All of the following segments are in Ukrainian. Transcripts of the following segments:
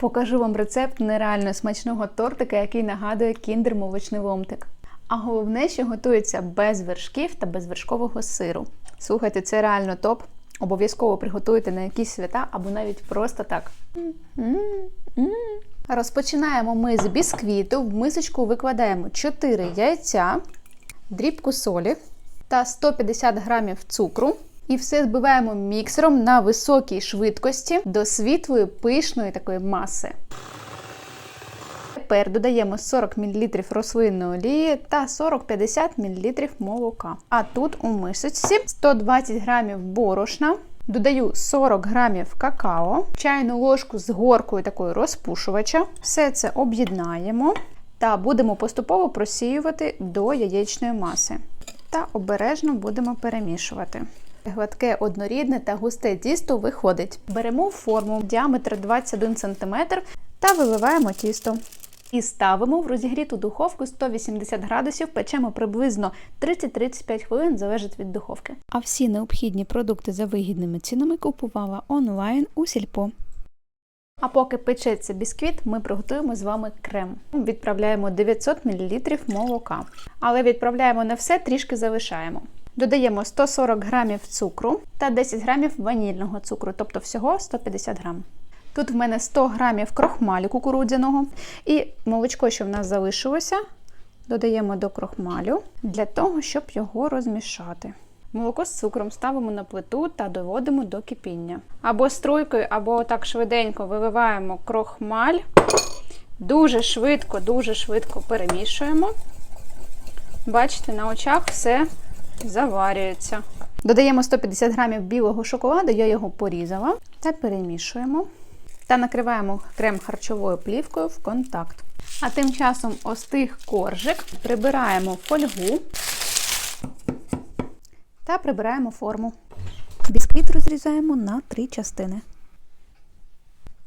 Покажу вам рецепт нереально смачного тортика, який нагадує кіндер молочний ломтик. А головне, що готується без вершків та без вершкового сиру. Слухайте, це реально топ. Обов'язково приготуйте на якісь свята або навіть просто так. Розпочинаємо ми з бісквіту. В мисочку викладаємо 4 яйця, дрібку солі та 150 грамів цукру. І все збиваємо міксером на високій швидкості до світлої пишної такої маси. Тепер додаємо 40 мл рослинної олії та 40-50 мл молока. А тут у мисочці 120 грамів борошна. Додаю 40 грамів какао, чайну ложку з горкою такою розпушувача. Все це об'єднаємо та будемо поступово просіювати до яєчної маси. Та обережно будемо перемішувати. Гладке однорідне та густе тісто виходить. Беремо форму діаметр 21 см та виливаємо тісто. І ставимо в розігріту духовку 180 градусів, печемо приблизно 30-35 хвилин, залежить від духовки. А всі необхідні продукти за вигідними цінами купувала онлайн у сільпо. А поки печеться бісквіт, ми приготуємо з вами крем. Відправляємо 900 мл молока. Але відправляємо не все, трішки залишаємо. Додаємо 140 грамів цукру та 10 грамів ванільного цукру, тобто всього 150 грам. Тут в мене 100 грамів крохмалю кукурудзяного і молочко, що в нас залишилося, додаємо до крохмалю для того, щоб його розмішати. Молоко з цукром ставимо на плиту та доводимо до кипіння. Або струйкою, або так швиденько виливаємо крохмаль. Дуже швидко, дуже швидко перемішуємо. Бачите, на очах все заварюється. Додаємо 150 грамів білого шоколаду, я його порізала, та перемішуємо. Та накриваємо крем харчовою плівкою в контакт. А тим часом остиг коржик, прибираємо фольгу та прибираємо форму. Бісквіт розрізаємо на три частини.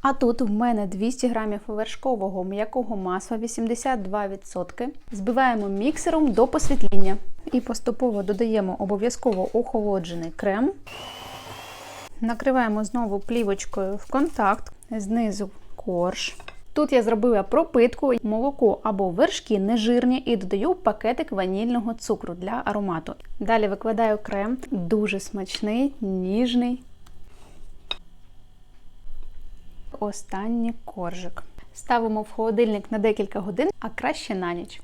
А тут в мене 200 грамів вершкового м'якого масла 82%. Збиваємо міксером до посвітління. І поступово додаємо обов'язково охолоджений крем. Накриваємо знову плівочкою в контакт, знизу корж. Тут я зробила пропитку, молоко або вершки нежирні і додаю пакетик ванільного цукру для аромату. Далі викладаю крем, дуже смачний, ніжний. Останній коржик. Ставимо в холодильник на декілька годин, а краще на ніч.